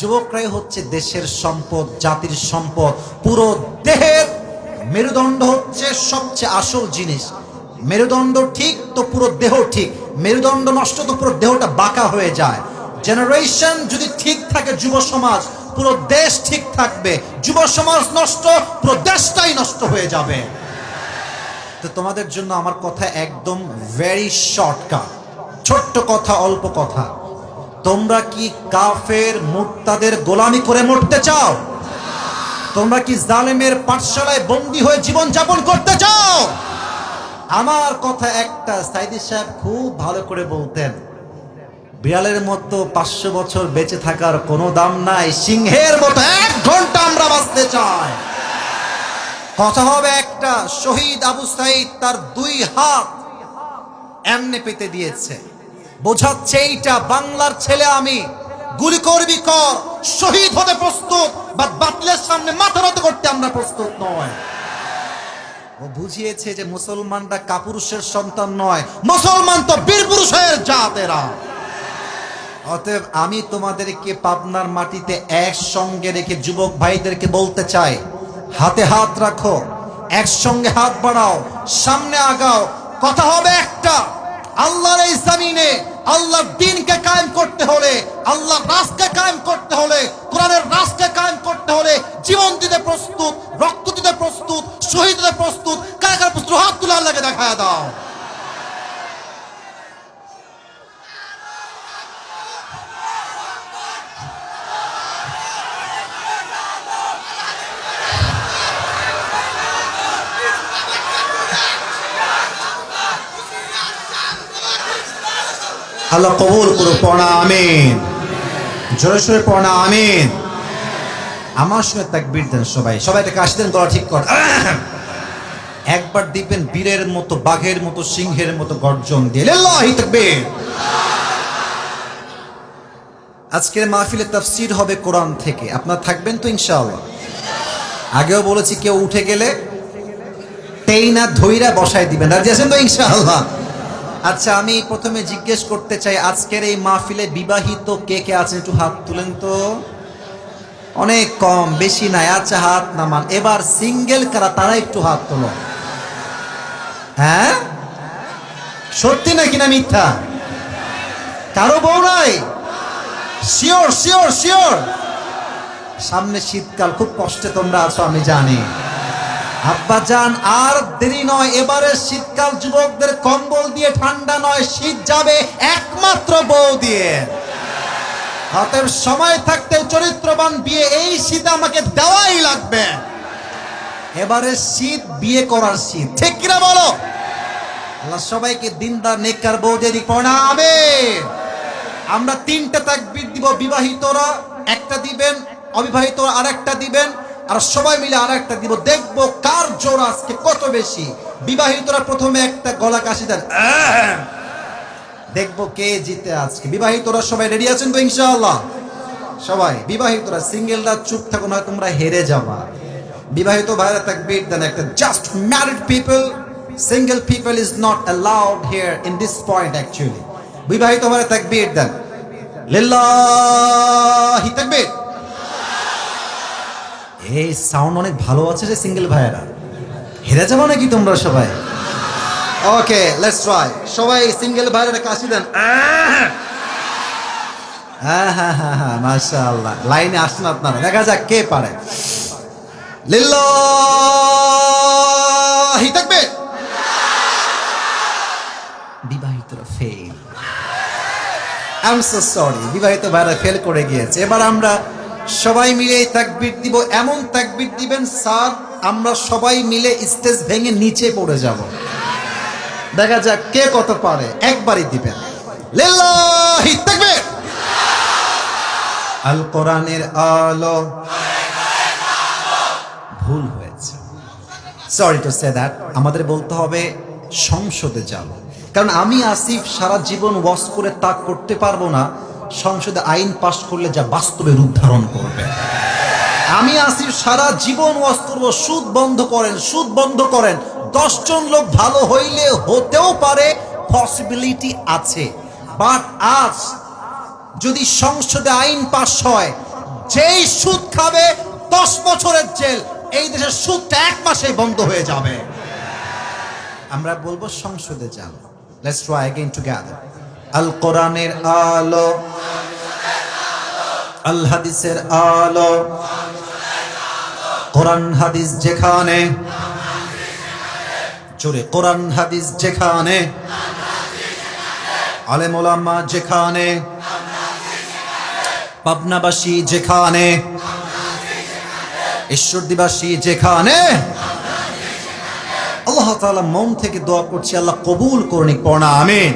যুবকরাই হচ্ছে দেশের সম্পদ, জাতির সম্পদ, পুরো দেহের মেরুদণ্ড হচ্ছে সবচেয়ে আসল জিনিস। মেরুদণ্ড ঠিক তো পুরো দেহ ঠিক। মেরুদণ্ড নষ্ট তো পুরো দেহটা বাঁকা হয়ে যায়। জেনারেশন যদি ঠিক থাকে যুব সমাজ, পুরো দেশ ঠিক থাকবে। যুব সমাজ নষ্ট, পুরো দেশটাই নষ্ট হয়ে যাবে। তো তোমাদের জন্য আমার কথা একদম ভেরি শর্টকাট ছোট্ট কথা, অল্প কথা। তোমরা কি কাফের মুক্তাদের গোলামি করে মরতে চাও? তোমরা কি জালেমের পাঠশালায় বন্দী হয়ে জীবন যাপন করতে চাও? আমার কথা একটা সাইদি সাহেব খুব ভালো করে বলতেন, বিড়ালের মতো পাঁচশো বছর বেঁচে থাকার কোনো দাম নাই, সিংহের মতো এক ঘণ্টা আমরা বাঁচতে চাই। কথা হবে একটা, শহীদ আবু সাইদ তার দুই হাত এমনে পেতে দিয়েছে। বোঝাচ্ছে এইটা বাংলার ছেলে আমি। গুলি করবি কর, শহীদ হতে প্রস্তুত, বা বাতিলের সামনে মাথা নত করতে আমরা প্রস্তুত নয়। ও বুঝিয়েছে যে মুসলমানরা কাপুরুষের সন্তান নয়, মুসলমান তো বীর পুরুষের জাতেরা। অতএব আমি তোমাদেরকে পাবনার মাটিতে একসঙ্গে রেখে যুবক ভাইদেরকে বলতে চাই, হাতে হাত রাখো, একসঙ্গে হাত বাড়াও, সামনে আগাও, কথা হবে একটা। আল্লাহর এই জমিনে আল্লাহর দিনকে কায়েম করতে হলে, আল্লাহ রাজকে কায়েম করতে হলে, কোরআনের রাজকে কায়েম করতে হলে, জীবন দিতে প্রস্তুত, রক্ত দিতে প্রস্তুত, শহীদ দিতে প্রস্তুত, কার প্রস্তুত? হাত তুলে আল্লাহকে দেখা দাও। আল্লাহ কবুল করো পড়া, আমিন। জোরে সোরে পড়া, আমিন। আমার সঙ্গে তাকবীর দেন সবাই। সবাই একটা কাশি দেন গলা ঠিক কর। একবার দিবেন বীরের মতো, বাঘের মতো, সিংহের মতো গর্জন দিয়ে। তাকবীর। আজকের মাহফিলে তাফসীর হবে কোরআন থেকে। আপনারা থাকবেন তো ইনশাআল্লাহ। আগেও বলেছি, কেউ উঠে গেলে তেই না ধইরা বসায় দিবেন। রাজি আছেন তো ইনশাআল্লাহ? আচ্ছা আমি প্রথমে জিজ্ঞেস করতে চাই, আজকের এই মাহফিলে বিবাহিত কে কে আছেন? একটু হাত তুলেন তো। অনেক কম, বেশি নাই। আচ্ছা হাত নামান। এবার সিঙ্গেল কারা, তারা একটু হাত তোলো। হ্যাঁ? সত্যি নাকি না মিথ্যা? কারও বউ নাই? শিওর শিওর শিওর সামনে শীতকাল, খুব কষ্টে তোমরা আছো, আমি জানি। আব্বা যান, আর দেরি নয়, এবারে শীতকাল যুবকদের কম্বল দিয়ে ঠান্ডা নয়, শীত যাবে একমাত্র বউ দিয়ে। অতএব সময় থাকতে চরিত্রবান বিয়ে, এই শীত আমাকে দেওয়াই লাগবে। এবারে শীত, বিয়ে করার শীত, ঠিক কিনা বলো? আল্লাহ সবাইকে দিনদার, নেককার বউ দিক, প্রণামে আমরা তিনটা তাকবীর দিব, বিবাহিতরা একটা দিবেন, অবিবাহিতরা আরেকটা দিবেন। আর সবাই মিলে আর একটা দিব। দেখব কার জোর আজকে কত বেশি। বিবাহিতরা প্রথমে একটা গলা কাশি দেন! দেখব কে জিতে আজকে। বিবাহিতরা সবাই রেডি আছেন তো ইনশাআল্লাহ? সবাই, বিবাহিতরা সিঙ্গেলরা চুপ থাকো না তোমরা হেরে যাবা। বিবাহিত ভাইরা তাকবীর দেন একটা just married people single people is not allowed here in this point actually বিবাহিত ভাইরা তাকবীর দেন। লিল্লাহি তাকবীর। এই সাউন্ড অনেক ভালো আছে যে সিঙ্গেল ভাইয়েরা। হেরে যাব নাকি তোমরা সবাই? ওকে লেটস ট্রাই সবাই সিঙ্গেল ভাইয়ের কাশি দেন। হ্যাঁ হ্যাঁ হ্যাঁ হ্যাঁ মাশাআল্লাহ। লাইনে আসছেন আপনারা দেখা যাক কে পারে। লিল্লাহি তাকবীর বিবাহিতরা fail I am so sorry বিবাহিত ভাইরা ফেল করে গিয়েছে। এবার আমরা সবাই মিলে এই তাকবীর দিব। এমন তাকবীর দিবেন, স্যার, আমরা সবাই মিলে স্টেজ ভেঙে নিচে পড়ে যাব। দেখা যাক কে কত পারে। একবারই দিবেন। আল কোরআনের আলো। ভুল হয়েছে। সরি টু সে দ্যাট আমাদের বলতে হবে সংসদে যাব। কারণ আমি আসিফ সারা জীবন ওয়াশ করে তা করতে পারব না। সংসদে আইন পাশ করলে যা বাস্তবে রূপ ধারণ করবে। আমি আসি সারা জীবন ওয়াজ করব সুদ বন্ধ করেন, সুদ বন্ধ করেন। দশজন লোক ভালো হইলে হতেও পারে পসিবিলিটি আছে। বাট আজ যদি সংসদে আইন পাশ হয়, যেই সুদ খাবে, দশ বছরের জেল, এই দেশের সুদটা এক মাসে বন্ধ হয়ে যাবে। আমরা বলব সংসদে যান। লেটস ট্রাই অ্যাগেইন টুগেদার আল কোরআনের আলো, আল হাদিসের আলো, কোরআন হাদিস যেখানে, জোরে কোরআন হাদিস যেখানে, আলেম ওলামা যেখানে, পাবনাবাসী যেখানে, ঈশ্বরদীবাসী যেখানে, আল্লাহ তাআলা মন থেকে দোয়া করছি, আল্লাহ কবুল করুন পড়া আমিন।